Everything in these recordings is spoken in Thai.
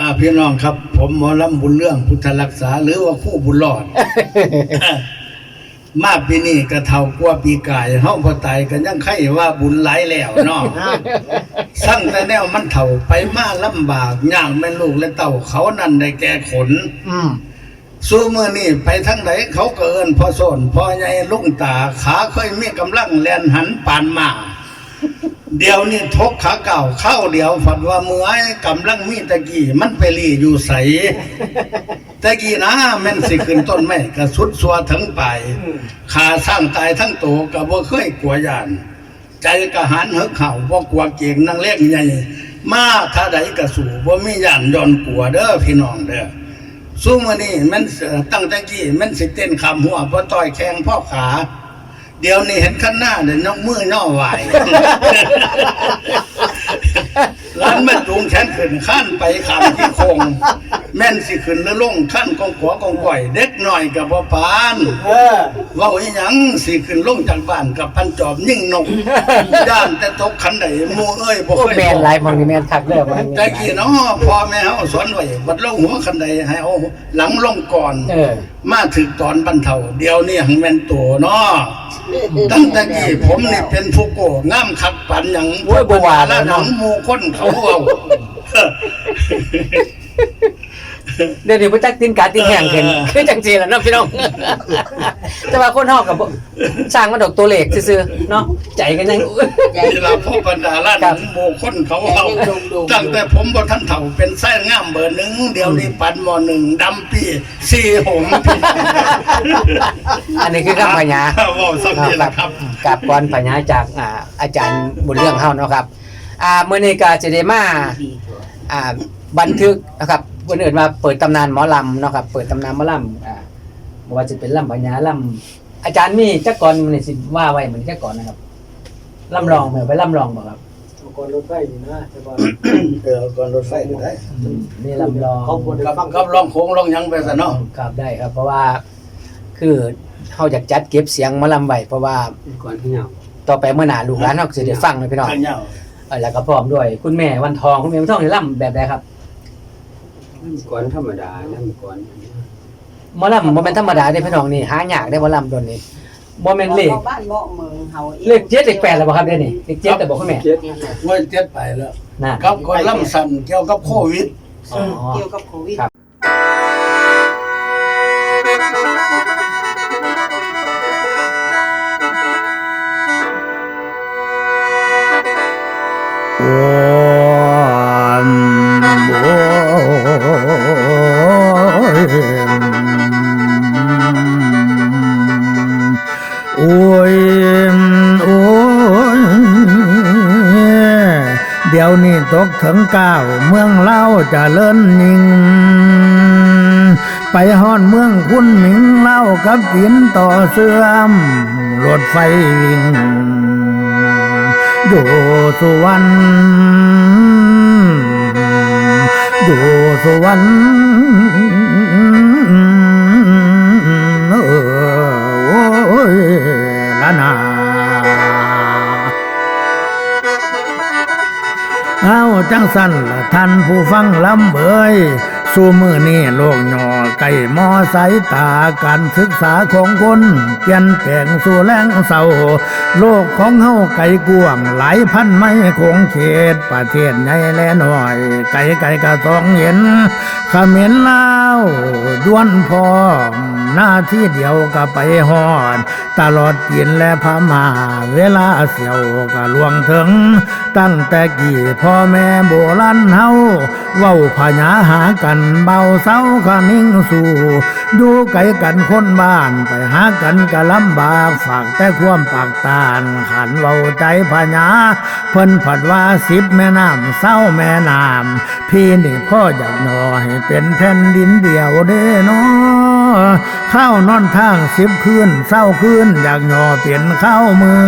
อ่าพี่น้องครับ ผมหมอลำบุญเรื่องพุทธรักษา หรือว่าคู่บุญรอด มาปีนี้ก็เท่ากว่าปีกายเฮาบ่ตายกันยังไข่ว่าบุญหลายแล้วเนาะ สั่งแต่แนวมันเท่าไปมาลำบากย่างแม่ลูกและเต่าเขานั่นได้แก่ขน อืมสู้มือนี่ไปทั้งไหนเขาเกินพอโซนพอใหญ่ลุงตาขาเคยมีกำลังแลนหันปานมา เดี๋ยวนี้ทกขาเก่าเข้าเดี๋ยวฝันว่าเมื่อยกำลังมีตะกี้มันไปรีอยู่ใสตะกี้นะแม่นสิขึ้นต้นไม้กระสุดสัวทั้งไปขาสร้างตายทั้งโตก็บ่เคยกลัวยาน ใจกะหันเฮกเข่าบ่กลัวเก่งนางเล็กใหญ่มาถ้าใดกระสู่บ่มีย่านย่อนกลัวเด้อพี่น้องเด้อสู้มือนี่มันเอ่อตั้งแต่กี้มันสิเต้นคำหัวพอต่อยแข้งพ่อขา เดี๋ยวนี้เห็นข้างหน้าเดี๋ยวนกมือย่อไหวร้านมันจูงแขนขึ้นขั้นไปขามที่คง แม่นสิขึ้นแล้วลงขั้นกองขวากองก่อย เด็กหน่อยกับพ่อปานเออเว่าอีหยังสิขึ้นลงจากบ้านกับปันจอบยิ่งนกย่านแต่ตกขันใดหมูเอ้ยบ่โอ้เคยแมนบอกหลายมองนี่แมนคักเด้อมันแต่กี้เนาะพ่อแม่เฮาสอนไว้บัดลงหัวคันใดให้เอาหลังลงก่อนเออมาถึงตอนบรรเทาเดี๋ยวนี้หังแม่นตัวเนาะตั้งแต่กี้ผมนี่เป็นผู้โกงามคักปันหยังโอ้ยบ่ว่าแล้แล้ววหนัเนาะงหมู่คนเขาเอา เดี๋ยวนี้บ่จักตินกาตินแห้งขึ้นคือจังซี่ล่ะเนาะพี่น้องแต่ว่าคนเฮาก็บ่สร้างมาดอกตัวเลขซื่อๆเนาะใจกันยังเวลาพ่อบรรดาล้านครับหมู่คนเขาเอาตั้งแต่ผมบ่ทันเฒ่าเป็นไส้งามเบอร์หนึ่งเดี๋ยวนี้ปันมอหนึ่งดำปีสี่หงพี่อันนี้คือคำพญาเว้าสักทีละครับกับกรพญาจากอ่าอาจารย์บุญเรื่องเฮาเนาะครับอ่ามื้อนี้ก็จะได้มาอ่าบันทึกนะครับ เพิ่นเอิ้นว่าเปิดตำนานหมอลำเนาะครับ เปิดตำนานหมอลำอ่าบ่ว่าจะเป็นลำพญาลำอาจารย์มีจักก่อนมื้อนี้สิว่าไว้เหมือนจักก่อนนะครับลำลองแม่นไปลำลองบ่ครับก่อนรถไฟนี่นะแต่ว่าเออก่อนรถไฟก็ได้นี่ลำลองเขาบ่ได้ครับฟังครับลองโค้งลองหยังไปซะเนาะครับได้ครับ เพราะว่าคือเฮาอยากจัดเก็บเสียงหมอลำไว้เพราะว่าก่อนที่เหงาต่อไปเมื่อหน้าลูกหลานเฮาก็สิได้ฟังเลยพี่น้องข้างเหย้าเออแล้วก็พร้อมด้วย คุณแม่วันทองคุณแม่วันทองนี่ล่ำแบบใดครับ ก่อนธรรมดานั่นก่อนหมอลำบ่แม่นธรรมดาเด้พี่น้องนี่หายากได้หมอลำตัวนี้บ่แม่นเลขบ้านเมาะเมืองเฮาเลขเจ็ดเลขแปดแล้วบ่ครับเดี๋ยวนี้เลขเจ็ดแต่บ่คุณแม่เจ็ดเว้ยเจ็ดไปแล้วน่ะครับคนล่ำสันเกี่ยวกับโควิดอ๋อเกี่ยวกับโควิดครับโอ้ กถึงก้าวเมืองเล่าจะเลิ่นนิ่งไปฮอนเมืองคุณหมิงเล่ากับกินต่อเสื่อมรถไฟวิ่งอยู่สุวรรณอยู่สุวรรณ จังสันละท่านผู้ฟังลำเบยสู่มือนี่โลกหย่อไก่มอสายตาการศึกษาของคนเปลี่ยนแปลงสู่แรงเศร้าโลกของเฮาไก่กวางหลายพันไม่คงเขตประเทศใหญ่และน้อย ไก่ไก่กระสองเห็นขมิ้นลาวด้วนพอ หน้าที่เดียวก็ไปหอด ตลอดกินและพมา เวลาเสียวก็ลวงถึง ตั้งแต่กี่พ่อแม่โบราณเฮาเว้าพญาหากันเบาเศร้าก็นิ่งสู่ดูไกลกันคนบ้านไปหากันก็ลำบากฝากแต่ความปากตานขันเว้าใจพญาเพิ่นผัดว่าสิบแม่น้ำเศร้าแม่น้ำพี่นี่พ่ออยากหนอให้เป็นแผ่นดินเดียวเด้เนาะ ข้าวนอนทางสิบคืนเศร้าคืนอยากหนอเปลี่ยนข้าวมือ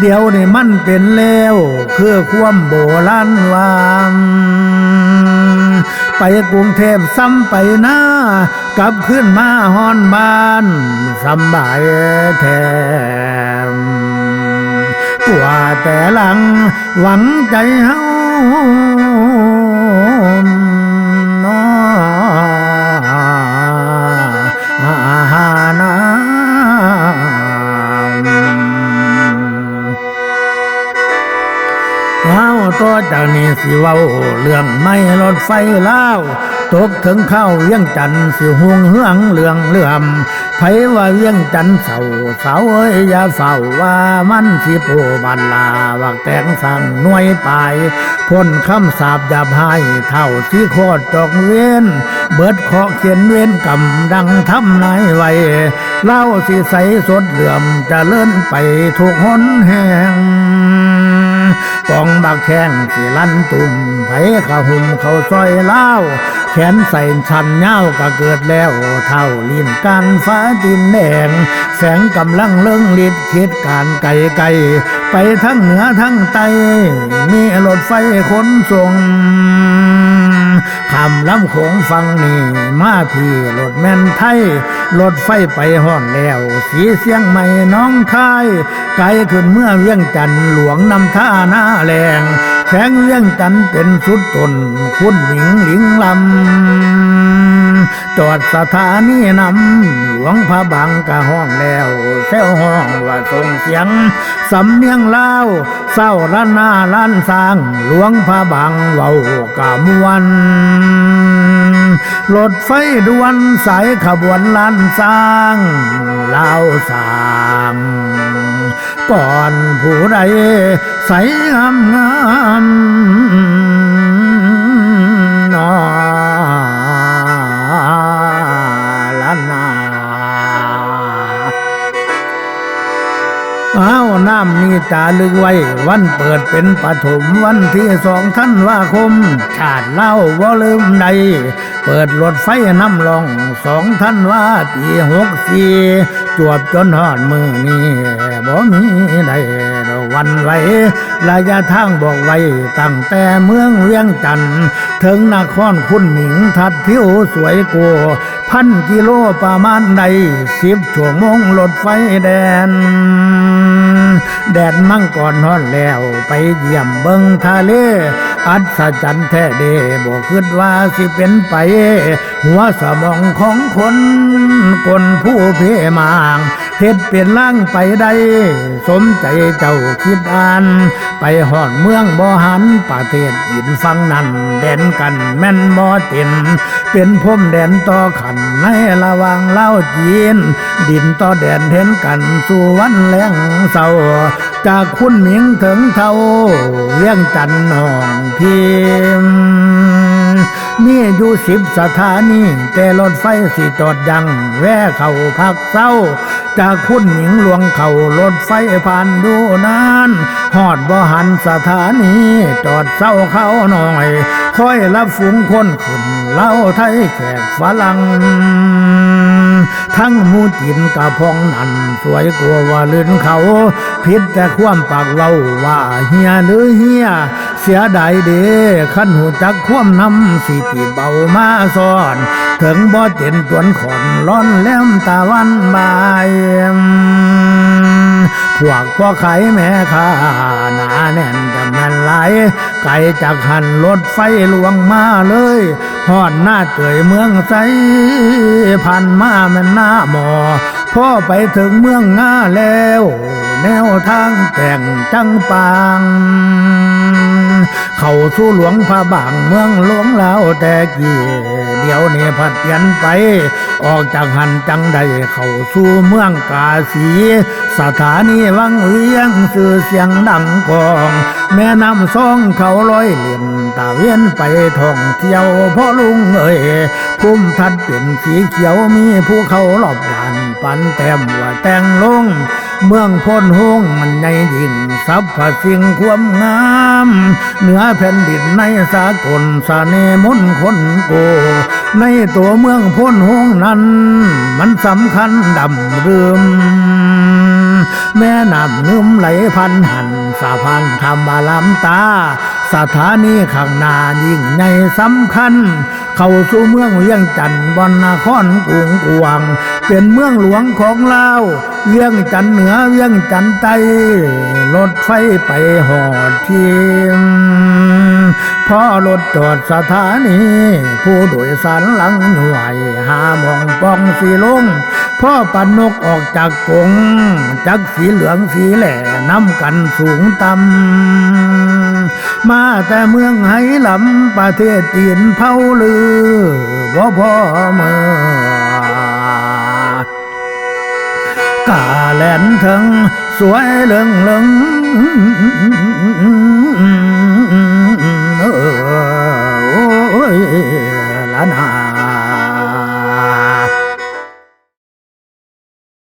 เดี๋ยวนี่มันเป็นแล้วคือความโบราณวามไปกรุงเทพซ้ำไปหน้ากลับขึ้นมาฮอนบ้านสบายแทมกว่าแต่หลังหวังใจเฮา เอาตัวจากนี้สิเว้าเรื่องไม่รถไฟเล่าตกถึงเข้าเวียงจันสิห่วงเฮืองเรื่องเลื่อมไผว่าเวียงจันเสาเสาเอ้ยอย่าเฝ้าว่ามันสิโปบันลาวักแตงสั่งหน่วยปลายพ้นคำสาบหยาบให้เท่าสิโคตรจอกเว้นเบิดเคาะเขียนเว้นกำดังทำนายไว้เล่าสิใสสดเหลื่อมจะเลื่อนไปทุกหนแห่ง กองบักแข้งสิลั่นตุ่มไผขะหุ่มเขาซอยเล่าแขนใส่ชันเงาก็เกิดแล้วเท่าลิ้นกันฟ้าดินแดง แสงกำลังเลื่องลิดคิดการไกลไกลไปทั้งเหนือทั้งใต้มีรถไฟขนส่ง คำลำโขงฟังนี่มาพี่รถแม่นไทยรถไฟไปห้อนแล้ว สีเสียงใหม่น้องคาย ไกลขึ้นเมื่อเวียงจันหลวงนำท่าหน้าแรงแข้งเวียงจันเป็นสุดตน คุณหญิงหลิงลำ จอดสถานีนำหลวงพระบางกะห้องแล้วแซวห้องว่าส่งเสียง สำเนียงเล่าเศร้าล้านหน้าล้านสร้าง หลวงพระบางเว้ากะมวนรถไฟด่วนสายขบวนล้านสร้างเล่าสร้างก่อนผู้ใดใสงามงามาวน้ำนี่จาลึกไว้ วันเปิดเป็นปฐมวันที่สองท่านว่าคม ชาติเล่าว่าลืมใด เปิดรถไฟน้ำลองสองท่านว่าปีหกสี่จวบจนหอดมือนี่บ่มีใดวันไหวระยะทางบอกไว้ตั้งแต่เมืองเวียงจันทน์ถึงนครคุณหมิงทัดทิวสวยกูพันกิโลประมาณใดสิบชั่วโมงรถไฟแดน แดดมั่งก่อนนอนแล้วไปเยี่ยมเบิงทะเล อัศจรรย์แท้เดบอกคิดว่าสิเป็นไป หัวสมองของคนคนผู้เพมาง เฮ็ดเป็นล่างไปได้ สมใจเจ้าคิดอ่าน ไปหอดเมืองบ่หันประเทศอินฟังนั้นแดนกันแม่นบ่เต็นเป็นพรมแดนต่อขันในระวางเล่าจีน ดินต่อแดนเห็นกันสู่วันแรงเศร้าจากคุณหมิงถึงเท่าเวียงจันทน์หนองพิมพ์ มีอยู่สิบสถานี แต่รถไฟสิจอดยัง แวะเข้าพักเศร้า จากคุณหญิงหลวงเข่ารถไฟผ่านดูนานหอดบ่หันสถานี จอดเศร้าเขาหน่อย ค่อยรับฝูงคนขึ้นเล่าไทยแขกฝรั่ง ทั้งหมูจินกับพองนั่นสวยกว่าว่าลื่นเขาผิดแต่ความปากเว้าว่าเฮียหรือเฮียเสียดายเด้ขั้นหูจักความนำสิติเบามาซ่อน ถึงบ่เต็นจวนขอนร้อนแหลมตะวันบายพวกพ่อไขายแม่ค้าหนาแน่นจำนันหลายไกลจากหันรถไฟลวงมาเลย หอดหน้าเตยเมืองใสผ่านมาแม่นหน้าหมอพ่อไปถึงเมืองง่าแล้ว แนวทางแต่งจังปาง เข้าสู่หลวงพระบางเมืองหลวงแล้วแต่กี่เดี๋ยวนี้พัดเปลี่ยนไป ออกจากหันจังใดเข้าสู่เมืองกาสี สถานีวังเวียงสื่อเสียงดังกอง แม่น้ำซองเขาลอยเล่นตาเวียนไปท่องเที่ยวพ่อลุงเอ่ยพุ่มทัดเป็นสีเขียวมีภูเขารอบด้าน ปันแต้มว่าแต่งลง เมืองพ้นห้องมันใหญ่ยิ่งสัพพสิ่งความงาม เหนือแผ่นดินในสากลสาเนมนคนโก ในตัวเมืองพ้นห้องนั้น มันสำคัญดำเรื่มแม่น้ำนึ่มไหลพันหันสะพานคำบาลำตา สถานีข้างหน้ายิ่งใหญ่สำคัญ เข้าสู่เมืองเวียงจันทน์บนนครกรุงกวาง เป็นเมืองหลวงของลาวเวียงจันทน์เหนือเวียงจันทน์ใต้รถไฟไปหอดทีมพอรถจอดสถานีผู้โดยสารหลังหน่วยหาหมองปองสีลงพ่อปันนกออกจากกรงจักสีเหลืองสีแหล่น้ำกันสูงต่ำ มาแต่เมืองไหหลำประเทศอินเผาลือบ่พ่อเมื่อกาแลนทั้งสวยเลิงเลิงล้านา